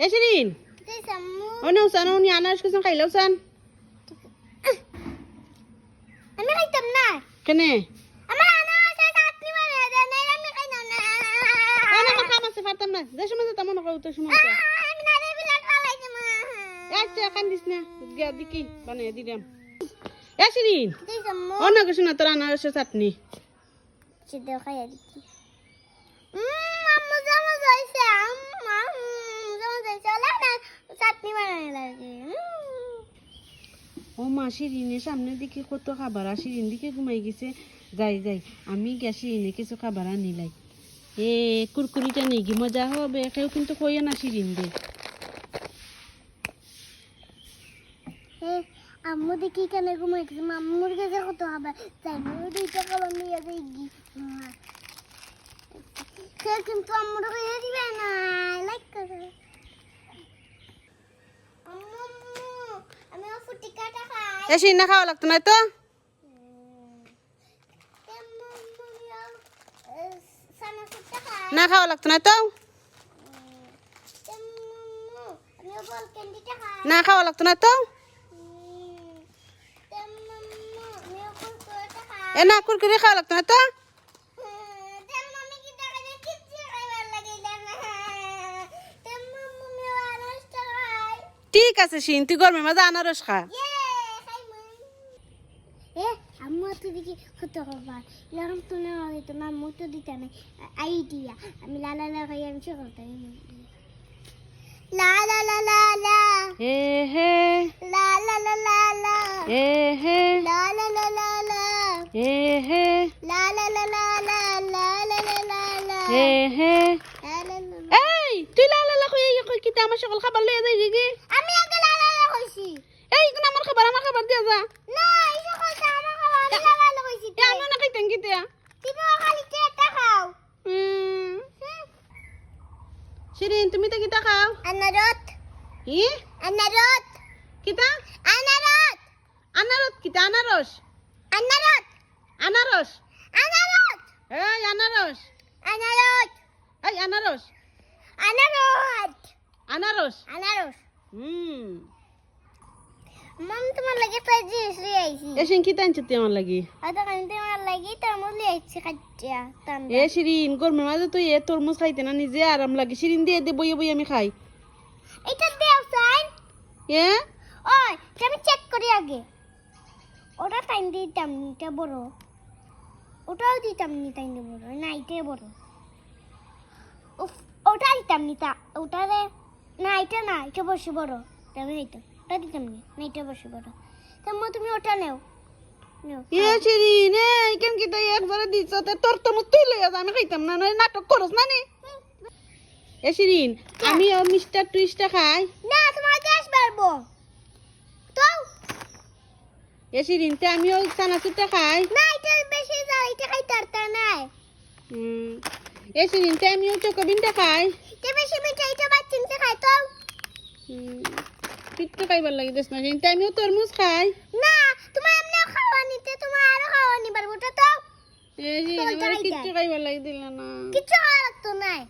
এ শিরিন ও নাও সান উনি আনারস কুসুম খাইলাও সান আমি খাইতাম না কেনে আমার আনারসে চাটনি বানিয়ে দেন আমি খাইতাম না অনেক কাম আছে পারতাম না যে সময় যেতাম মনে করো তো সময়। আমি না রে বিলাক খাইছি মা আচ্ছা কান্দিস না গিয়া দিকি বানিয়ে দিলাম এ শিরিন না কিছু না তোর আনারসের চাটনি চিদে খাইয়া দিচ্ছি উম আম্মু জামা যাইছে আম্মা জামা যাইছে ওলা না চাটনি বানাই লাগে ও মা শিরিনের সামনের দিকে কত খাবার আর শিরিন দিকে ঘুমাই গেছে। যাই যাই, আমি গিয়া শিরিনে কিছু খাবার আনিলাই এ কুরকুরিটা কি মজা হবে কেউ কিন্তু কইও না শিরিন দে আম্মু দেখি কেন ঘুমাই গেছে? আম্মুর কাছে কত খাবার তাই দুইটা খাবার নিয়ে যাই কিন্তু আম্মুর কাছে দিবে না या शिंना खावं लागतो नाही तो ना खावं लागतो नाही तो ना खावं लागतो ना तो ए ना कुरकुरे खावं लागतो ना तो ঠিক আছে সিন তুই গরমের মাঝে আনারস খা আম্মু তো দেখি কত খাবার এরকম তো না হইতো না আম্মু তো দিতে না আইডিয়া আমি লা লা লা খাই আমি সে করতে লা লা লা লা লা হে হে লা লা লা লা লা হে হে লা লা লা লা লা হে হে La la la la la la la la la la. হে হে La la la. এই তুই লা লা লা কই এই কই কিতা আমার সকল খাবার লইয়া যাই দিকে আমি আগে la la la কইছি এই কোন আমার খাবার আমার খাবার দিয়া যা শিরিন তুমি তো কিতা খাও। আনারত। ই আনারত। কিতা আনারত। আনারস কিতা আনারস। আনারত। আনারস। আনারত। এই আনারস। আনারত। এই আনারস। আনারত। আনারস। আনারস। হুম। মম তোমার লাগে একটা জিনিস লিয়ে আইছি। এসিন কিতা আনছিস তুই আমার লাগি। তোমার লাগি আইছি এ শিরিন গরমের মাঝে তুই এ তরমুজ খাইতে না নিজে আরাম লাগে। শিরিন দিয়ে দে বইয়ে বইয়ে আমি খাই। এটা দেও সাইন। এ? ওই আমি চেক করি আগে। ওটা টাইম দিতাম নি, এটা বড়। ওটাও দিতাম নি টাইম বড় ওটা দিতাম নি তা না এটা না এটা বসে বড় আমি এইটা ওটা দিতাম নি না এটা বসে বড়। তার তুমি ওটা নেও। নেও এ শিরিন এ কেন কিতা একবারে দিছ? তে তোর তরমুজ তুই লইয়া যা আমি খাইতাম না নয় নাটক করস না নি। এ শিরিন আমি ও মিস্টার টুইস্টটা খাই। না তোমার গ্যাস বাড়বো। তো এ শিরিন তে আমি ওই চানাচুরটা খাই। না এটা বেশি যায় এটা পারতা নাই হুম। এ শিরিন তে আমি ওই চকবিনটা খাই এটা বেশি মিঠা এটা বাচ্চিনতে খাই তো পিঠটা খাইবার লাগি দেশ না কিন্তু আমিও তরমুজ খাই। না তোমার এমনি খাওয়া নিতে তোমার আরও খাওয়া নিবার ওটা তো। কিচ্ছু খাইবার লাগি দিল না। কিচ্ছু খাওয়া লাগতো নাই।